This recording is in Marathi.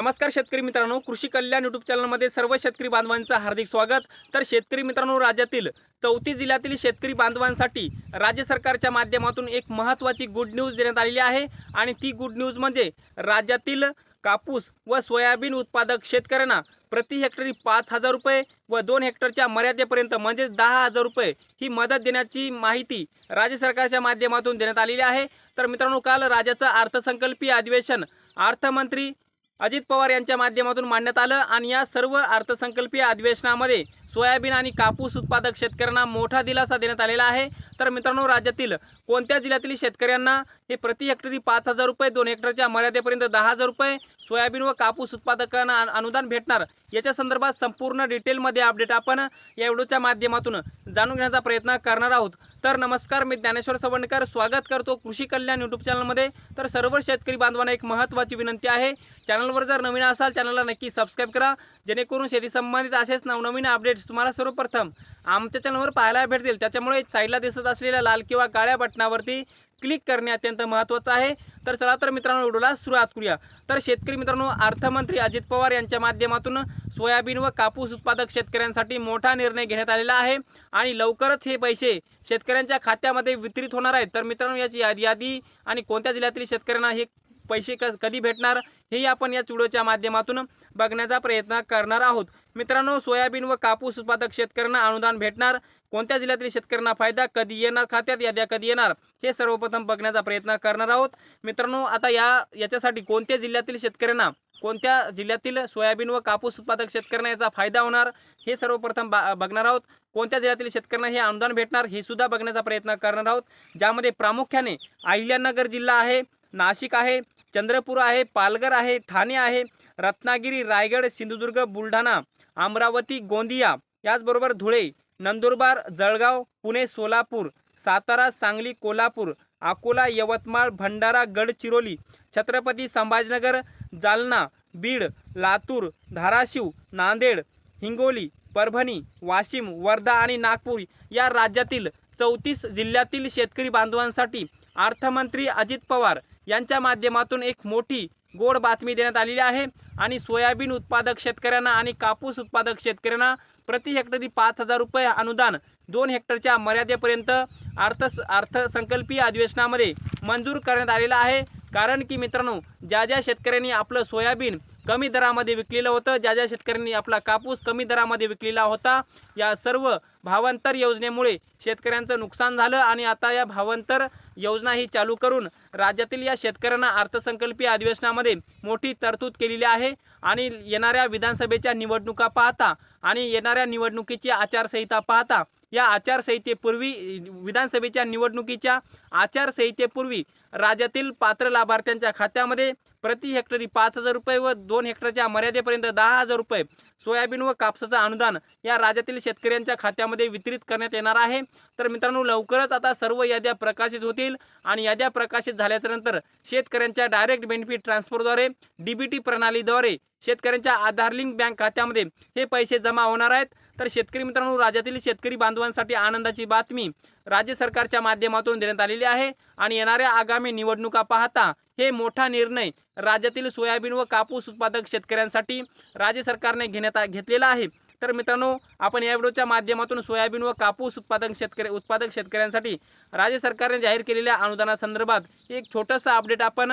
नमस्कार शेतकरी मित्रांनो कृषी कल्याण युट्यूब चॅनलमध्ये सर्व शेतकरी बांधवांचं हार्दिक स्वागत. तर शेतकरी मित्रांनो राज्यातील चौतीस जिल्ह्यातील शेतकरी बांधवांसाठी राज्य सरकारच्या माध्यमातून एक महत्त्वाची गुड न्यूज देण्यात आलेली आहे. आणि ती गुड न्यूज म्हणजे राज्यातील कापूस व सोयाबीन उत्पादक शेतकऱ्यांना प्रति हेक्टरी पाच हजार रुपये व दोन हेक्टरच्या मर्यादेपर्यंत म्हणजेच दहा हजार रुपये ही मदत देण्याची माहिती राज्य सरकारच्या माध्यमातून देण्यात आलेली आहे. तर मित्रांनो काल राज्याचं अर्थसंकल्पीय अधिवेशन अर्थमंत्री अजित पवार यांच्या माध्यमातून मांडण्यात आलं आणि या सर्व अर्थसंकल्पीय अधिवेशनामध्ये सोयाबीन आणि कापूस उत्पादक शेतकऱ्यांना मोठा दिलासा देण्यात आलेला आहे. तर मित्रांनो राज्यातील कोणत्या जिल्ह्यातील शेतकऱ्यांना हे प्रति हेक्टरी पाच हजार रुपये दोन हेक्टरच्या मर्यादेपर्यंत दहा हजार रुपये सोयाबीन व कापूस उत्पादकांना अनुदान भेटणार? याच्या संदर्भात संपूर्ण डिटेलमध्ये अपडेट आपण या व्हिडिओच्या माध्यमातून जाणून घेण्याचा प्रयत्न करणार आहोत. तर नमस्कार मी ज्ञानेश्वर सवंडकर. स्वागत करतो कृषी कल्याण यूट्यूब चॅनलमध्ये तर सर्व शेतकरी बांधवांना एक महत्त्वाची विनंती आहे. चॅनलवर जर नवीन असाल चॅनलला नक्की सबस्क्राईब करा. जेणेकरून शेती संबंधित असेच नवनवीन अपडेट्स तुम्हाला सर्वप्रथम आमच्या चॅनलवर पाहायला भेटतील. त्याच्यामुळे साईडला दिसत असलेल्या लाल किंवा काळ्या बटनावरती क्लिक करणे अत्यंत महत्त्वाचं आहे. तर चला तर मित्रांनो व्हिडिओला सुरुवात करूया. तर शेतकरी मित्रांनो अर्थमंत्री अजित पवार यांच्या माध्यमातून सोयाबीन व कापूस उत्पादक शेतकऱ्यांसाठी मोठा निर्णय घेण्यात आलेला आहे आणि लवकरच हे पैसे शेतकऱ्यांच्या खात्यामध्ये वितरित होणार आहेत. तर मित्रांनो याची यादी यादी आणि कोणत्या जिल्ह्यातील शेतकऱ्यांना हे पैसे क कधी भेटणार हे आपण या व्हिडिओच्या माध्यमातून बघण्याचा प्रयत्न करणार आहोत. मित्रांनो सोयाबीन व कापूस उत्पादक शेतकऱ्यांना अनुदान भेटणार कोणत्या जिल्ह्यातील शेतकऱ्यांना फायदा कधी येणार खात्यात याद्या कधी येणार हे सर्वप्रथम बघण्याचा प्रयत्न करणार आहोत. मित्रांनो आता या याच्यासाठी कोणत्या जिल्ह्यातील शेतकऱ्यांना कोणत्या जिल्ह्यातील सोयाबीन व कापूस उत्पादक शेतकऱ्यांना याचा फायदा होणार हे सर्वप्रथम बा बघणार आहोत. कोणत्या जिल्ह्यातील शेतकऱ्यांना हे अनुदान भेटणार हे सुद्धा बघण्याचा प्रयत्न करणार आहोत. ज्यामध्ये प्रामुख्याने अहिल्यानगर जिल्हा आहे नाशिक आहे चंद्रपूर आहे पालघर आहे ठाणे आहे रत्नागिरी रायगड सिंधुदुर्ग बुलढाणा अमरावती गोंदिया याचबरोबर धुळे नंदुरबार जळगाव पुणे सोलापूर सातारा सांगली कोल्हापूर अकोला यवतमाळ भंडारा गडचिरोली छत्रपती संभाजीनगर जालना बीड लातूर धाराशिव नांदेड हिंगोली परभणी वाशिम वर्धा आणि नागपूर या राज्यातील चौतीस जिल्ह्यातील शेतकरी बांधवांसाठी अर्थमंत्री अजित पवार यांच्या माध्यमातून एक मोठी गोड बातमी देण्यात आलेली आहे. आणि सोयाबीन उत्पादक शेतकऱ्यांना आणि कापूस उत्पादक शेतकऱ्यांना प्रति हेक्टरी पाच हजार रुपये अनुदान दोन हेक्टरच्या मर्यादेपर्यंत अर्थ अर्थसंकल्पीय अधिवेशनामध्ये मंजूर करण्यात आलेला आहे. कारण की मित्रांनो ज्या ज्या शेतकऱ्यांनी आपलं सोयाबीन कमी दरामध्ये विकलेलं होतं. ज्या ज्या शेतकऱ्यांनी आपला कापूस कमी दरामध्ये विकलेला होता या सर्व भावांतर योजनेमुळे शेतकऱ्यांचं नुकसान झालं आणि आता या भावांतर योजना ही चालू करून राज्यातील या शेतकऱ्यांना अर्थसंकल्पीय अधिवेशनामध्ये मोठी तरतूद केलेली आहे आणि येणाऱ्या विधानसभेच्या निवडणुका पाहता आणि येणाऱ्या निवडणुकीची आचारसंहिता पाहता या आचारसंहितेपूर्वी विधानसभेच्या निवडणुकीच्या आचारसंहितेपूर्वी राज्यातील पात्र लाभार्थ्यांच्या खात्यामध्ये प्रति हेक्टरी पाच हजार रुपये व दोन हेक्टरच्या मर्यादेपर्यंत दहा हजार रुपये सोयाबीन व कापसाचं अनुदान या राज्यातील शेतकऱ्यांच्या खात्यामध्ये वितरित करण्यात येणार आहे. तर मित्रांनो लवकरच आता सर्व याद्या प्रकाशित होतील आणि याद्या प्रकाशित झाल्याच्यानंतर शेतकऱ्यांच्या डायरेक्ट बेनिफिट ट्रान्सफरद्वारे डी बी टी प्रणालीद्वारे शेतकऱ्यांच्या आधार लिंक बँक खात्यामध्ये हे पैसे जमा होणार आहेत. तर शेतकरी मित्रांनो राज्यातील शेतकरी बांधवांसाठी आनंदाची बातमी राज्य सरकारच्या माध्यमातून देण्यात आलेली आहे. आणि येणाऱ्या आगामी निवडणुका पाहता हे मोठा निर्णय राज्यातील सोयाबीन व कापूस उत्पादक शेतकऱ्यांसाठी राज्य सरकारने घेण्यात घेतलेला आहे. तर मित्रांनो आपण या व्हिडिओच्या माध्यमातून सोयाबीन व कापूस उत्पादक शेतकरी उत्पादक शेतकऱ्यांसाठी राज्य सरकारने जाहीर केलेल्या अनुदानासंदर्भात एक छोटंसं अपडेट आपण